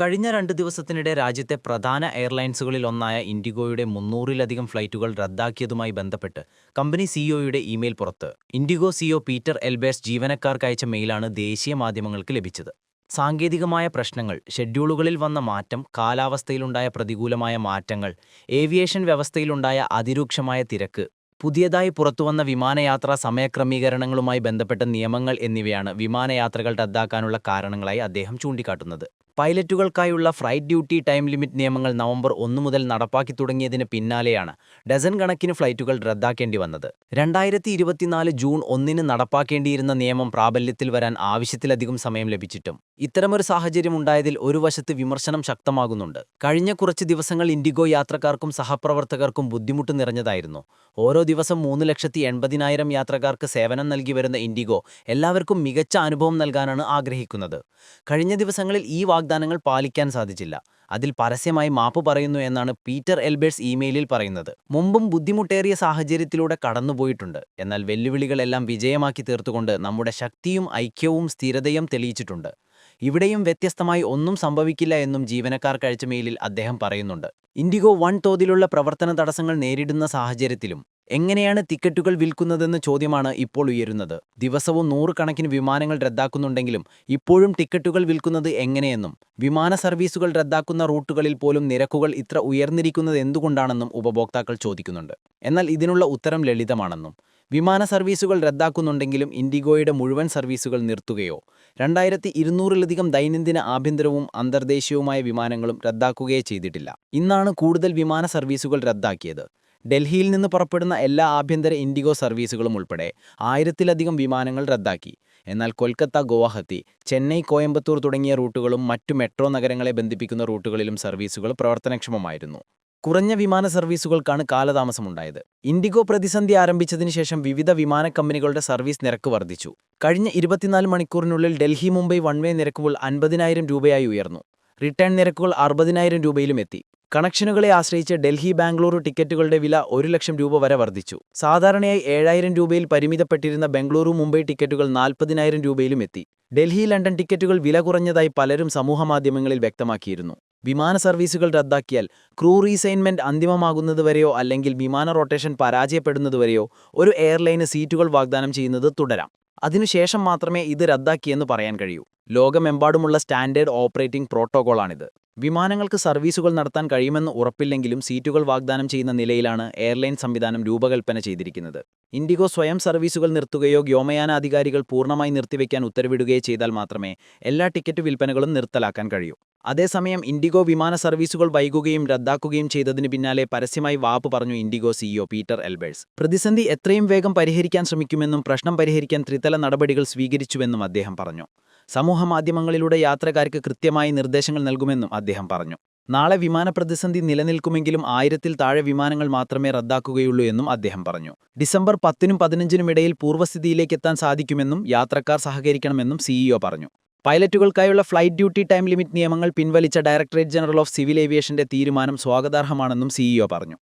കഴിഞ്ഞ രണ്ട് ദിവസത്തിനിടെ രാജ്യത്തെ പ്രധാന എയർലൈൻസുകളിൽ ഒന്നായ ഇൻഡിഗോയുടെ മുന്നൂറിലധികം ഫ്ലൈറ്റുകൾ റദ്ദാക്കിയതുമായി ബന്ധപ്പെട്ട് കമ്പനി സിഇഒയുടെ ഇമെയിൽ പുറത്ത്. ഇൻഡിഗോ സിഇഒ പീറ്റർ എൽബേഴ്സ് ജീവനക്കാർക്ക് അയച്ച മെയിലാണ് ദേശീയ മാധ്യമങ്ങൾക്ക് ലഭിച്ചത്. സാങ്കേതികമായ പ്രശ്നങ്ങൾ ഷെഡ്യൂളുകളിൽ വന്ന മാറ്റം കാലാവസ്ഥയിലുണ്ടായ പ്രതികൂലമായ മാറ്റങ്ങൾ ഏവിയേഷൻ വ്യവസ്ഥയിലുണ്ടായ അതിരൂക്ഷമായ തിരക്ക് പുതിയതായി പുറത്തുവന്ന വിമാനയാത്രാ സമയക്രമീകരണങ്ങളുമായി ബന്ധപ്പെട്ട നിയമങ്ങൾ എന്നിവയാണ് വിമാനയാത്രകൾ റദ്ദാക്കാനുള്ള കാരണങ്ങളായി അദ്ദേഹം ചൂണ്ടിക്കാട്ടുന്നത്. പൈലറ്റുകൾക്കായുള്ള ഫ്ലൈറ്റ് ഡ്യൂട്ടി ടൈം ലിമിറ്റ് നിയമങ്ങൾ നവംബർ ഒന്നു മുതൽ നടപ്പാക്കി തുടങ്ങിയതിന് പിന്നാലെയാണ് ഡസൻ കണക്കിന് ഫ്ലൈറ്റുകൾ റദ്ദാക്കേണ്ടി വന്നത്. രണ്ടായിരത്തി ഇരുപത്തിനാല് ജൂൺ ഒന്നിന് നടപ്പാക്കേണ്ടിയിരുന്ന നിയമം പ്രാബല്യത്തിൽ വരാൻ ആവശ്യത്തിലധികം സമയം ലഭിച്ചിട്ടും ഇത്തരമൊരു സാഹചര്യം ഉണ്ടായതിൽ ഒരു വശത്ത് വിമർശനം ശക്തമാകുന്നുണ്ട്. കഴിഞ്ഞ കുറച്ച് ദിവസങ്ങൾ ഇൻഡിഗോ യാത്രക്കാർക്കും സഹപ്രവർത്തകർക്കും ബുദ്ധിമുട്ട് നിറഞ്ഞതായിരുന്നു. ഓരോ ദിവസം മൂന്ന് ലക്ഷത്തി എൺപതിനായിരം യാത്രക്കാർക്ക് സേവനം നൽകി വരുന്ന ഇൻഡിഗോ എല്ലാവർക്കും മികച്ച അനുഭവം നൽകാനാണ് ആഗ്രഹിക്കുന്നത്. കഴിഞ്ഞ ദിവസങ്ങളിൽ ഈ വാഗ്ദാനങ്ങൾ പാലിക്കാൻ സാധിച്ചില്ല. അതിൽ പരസ്യമായി മാപ്പ് പറയുന്നു എന്നാണ് പീറ്റർ എൽബേഴ്സ് ഇമെയിലിൽ പറയുന്നത്. മുമ്പും ബുദ്ധിമുട്ടേറിയ സാഹചര്യത്തിലൂടെ കടന്നുപോയിട്ടുണ്ട്. എന്നാൽ വെല്ലുവിളികളെല്ലാം വിജയമാക്കി തീർത്തുകൊണ്ട് നമ്മുടെ ശക്തിയും ഐക്യവും സ്ഥിരതയും തെളിയിച്ചിട്ടുണ്ട്. ഇവിടെയും വ്യത്യസ്തമായി ഒന്നും സംഭവിക്കില്ല എന്നും ജീവനക്കാർ കഴിച്ച മെയിലിൽ അദ്ദേഹം പറയുന്നുണ്ട്. ഇൻഡിഗോ വൺ തോതിലുള്ള പ്രവർത്തന തടസ്സങ്ങൾ നേരിടുന്ന സാഹചര്യത്തിലും എങ്ങനെയാണ് ടിക്കറ്റുകൾ വിൽക്കുന്നതെന്ന ചോദ്യമാണ് ഇപ്പോൾ ഉയരുന്നത്. ദിവസവും നൂറുകണക്കിന് വിമാനങ്ങൾ റദ്ദാക്കുന്നുണ്ടെങ്കിലും ഇപ്പോഴും ടിക്കറ്റുകൾ വിൽക്കുന്നത് എങ്ങനെയെന്നും വിമാന സർവീസുകൾ റദ്ദാക്കുന്ന റൂട്ടുകളിൽ പോലും നിരക്കുകൾ ഇത്ര ഉയർന്നിരിക്കുന്നത് എന്തുകൊണ്ടാണെന്നും ഉപഭോക്താക്കൾ ചോദിക്കുന്നുണ്ട്. എന്നാൽ ഇതിനുള്ള ഉത്തരം ലളിതമാണെന്നും വിമാന സർവീസുകൾ റദ്ദാക്കുന്നുണ്ടെങ്കിലും ഇൻഡിഗോയുടെ മുഴുവൻ സർവീസുകൾ നിർത്തുകയോ രണ്ടായിരത്തി ഇരുന്നൂറിലധികം ദൈനംദിന ആഭ്യന്തരവും അന്തർദേശീയവുമായ വിമാനങ്ങളും റദ്ദാക്കുകയോ ചെയ്തിട്ടില്ല. ഇന്നാണ് കൂടുതൽ വിമാന സർവീസുകൾ റദ്ദാക്കിയത്. ഡൽഹിയിൽ നിന്ന് പുറപ്പെടുന്ന എല്ലാ ആഭ്യന്തര ഇൻഡിഗോ സർവീസുകളും ഉൾപ്പെടെ ആയിരത്തിലധികം വിമാനങ്ങൾ റദ്ദാക്കി. എന്നാൽ കൊൽക്കത്ത ഗുവാഹത്തി ചെന്നൈ കോയമ്പത്തൂർ തുടങ്ങിയ റൂട്ടുകളും മറ്റു മെട്രോ നഗരങ്ങളെ ബന്ധിപ്പിക്കുന്ന റൂട്ടുകളിലും സർവീസുകൾ പ്രവർത്തനക്ഷമമായിരുന്നു. കുറഞ്ഞ വിമാന സർവീസുകൾക്കാണ് കാലതാമസമുണ്ടായത്. ഇൻഡിഗോ പ്രതിസന്ധി ആരംഭിച്ചതിന് ശേഷം വിവിധ വിമാന കമ്പനികളുടെ സർവീസ് നിരക്ക് വർദ്ധിച്ചു. കഴിഞ്ഞ ഇരുപത്തിനാല് മണിക്കൂറിനുള്ളിൽ ഡൽഹി മുംബൈ വൺവേ നിരക്കുകൾ അൻപതിനായിരം രൂപയായി ഉയർന്നു. റിട്ടേൺ നിരക്കുകൾ അറുപതിനായിരം രൂപയിലും എത്തി. കണക്ഷനുകളെ ആശ്രയിച്ച് ഡൽഹി ബാംഗ്ലൂർ ടിക്കറ്റുകളുടെ വില ഒരു ലക്ഷം രൂപ വരെ വർദ്ധിച്ചു. സാധാരണയായി ഏഴായിരം രൂപയിൽ പരിമിതപ്പെട്ടിരുന്ന ബംഗളൂരു മുംബൈ ടിക്കറ്റുകൾ നാൽപ്പതിനായിരം രൂപയിലും എത്തി. ഡൽഹി ലണ്ടൻ ടിക്കറ്റുകൾ വില കുറഞ്ഞതായി പലരും സമൂഹമാധ്യമങ്ങളിൽ വ്യക്തമാക്കിയിരുന്നു. വിമാന സർവീസുകൾ റദ്ദാക്കിയാൽ ക്രൂ റീസൈൻമെന്റ് അന്തിമമാകുന്നതുവരെയോ അല്ലെങ്കിൽ വിമാന റൊട്ടേഷൻ പരാജയപ്പെടുന്നതുവരെയോ ഒരു എയർലൈന് സീറ്റുകൾ വാഗ്ദാനം ചെയ്യുന്നത് തുടരാം. അതിനുശേഷം മാത്രമേ ഇത് റദ്ദാക്കിയെന്ന് പറയാൻ കഴിയൂ. ലോകമെമ്പാടുമുള്ള സ്റ്റാൻഡേർഡ് ഓപ്പറേറ്റിംഗ് പ്രോട്ടോകോളാണിത്. വിമാനങ്ങൾക്ക് സർവീസുകൾ നടത്താൻ കഴിയുമെന്ന് ഉറപ്പില്ലെങ്കിലും സീറ്റുകൾ വാഗ്ദാനം ചെയ്യുന്ന നിലയിലാണ് എയർലൈൻ സംവിധാനം രൂപകൽപ്പന ചെയ്തിരിക്കുന്നത്. ഇൻഡിഗോ സ്വയം സർവീസുകൾ നിർത്തുകയോ വ്യോമയാന അധികാരികൾ പൂർണമായി നിർത്തിവെക്കാൻ ഉത്തരവിടുകയോ ചെയ്താൽ മാത്രമേ എല്ലാ ടിക്കറ്റ് വിൽപ്പനകളും നിർത്തലാക്കാൻ കഴിയൂ. അതേസമയം ഇൻഡിഗോ വിമാന സർവീസുകൾ വൈകുകയും റദ്ദാക്കുകയും ചെയ്തതിന് പിന്നാലെ പരസ്യമായി വാപ്പ് പറഞ്ഞു ഇൻഡിഗോ സിഇഒ പീറ്റർ എൽബേഴ്സ്. പ്രതിസന്ധി എത്രയും വേഗം പരിഹരിക്കാൻ ശ്രമിക്കുമെന്നും പ്രശ്നം പരിഹരിക്കാൻ ത്രിതല നടപടികൾ സ്വീകരിച്ചുവെന്നും അദ്ദേഹം പറഞ്ഞു. സമൂഹമാധ്യമങ്ങളിലൂടെ യാത്രക്കാർക്ക് കൃത്യമായി നിർദ്ദേശങ്ങൾ നൽകുമെന്നും അദ്ദേഹം പറഞ്ഞു. നാളെ വിമാന പ്രതിസന്ധി നിലനിൽക്കുമെങ്കിലും ആയിരത്തിൽ താഴെ വിമാനങ്ങൾ മാത്രമേ റദ്ദാക്കുകയുള്ളൂ എന്നും അദ്ദേഹം പറഞ്ഞു. ഡിസംബർ പത്തിനും പതിനഞ്ചിനും ഇടയിൽ പൂർവസ്ഥിതിയിലേക്ക് എത്താൻ സാധിക്കുമെന്നും യാത്രക്കാർ സഹകരിക്കണമെന്നും സിഇഒ പറഞ്ഞു. പൈലറ്റുകൾക്കായുള്ള ഫ്ലൈറ്റ് ഡ്യൂട്ടി ടൈം ലിമിറ്റ് നിയമങ്ങൾ പിൻവലിച്ച ഡയറക്ടറേറ്റ് ജനറൽ ഓഫ് സിവിൽ ഏവിയേഷന്റെ തീരുമാനം സ്വാഗതാർഹമാണെന്നും സിഇഒ പറഞ്ഞു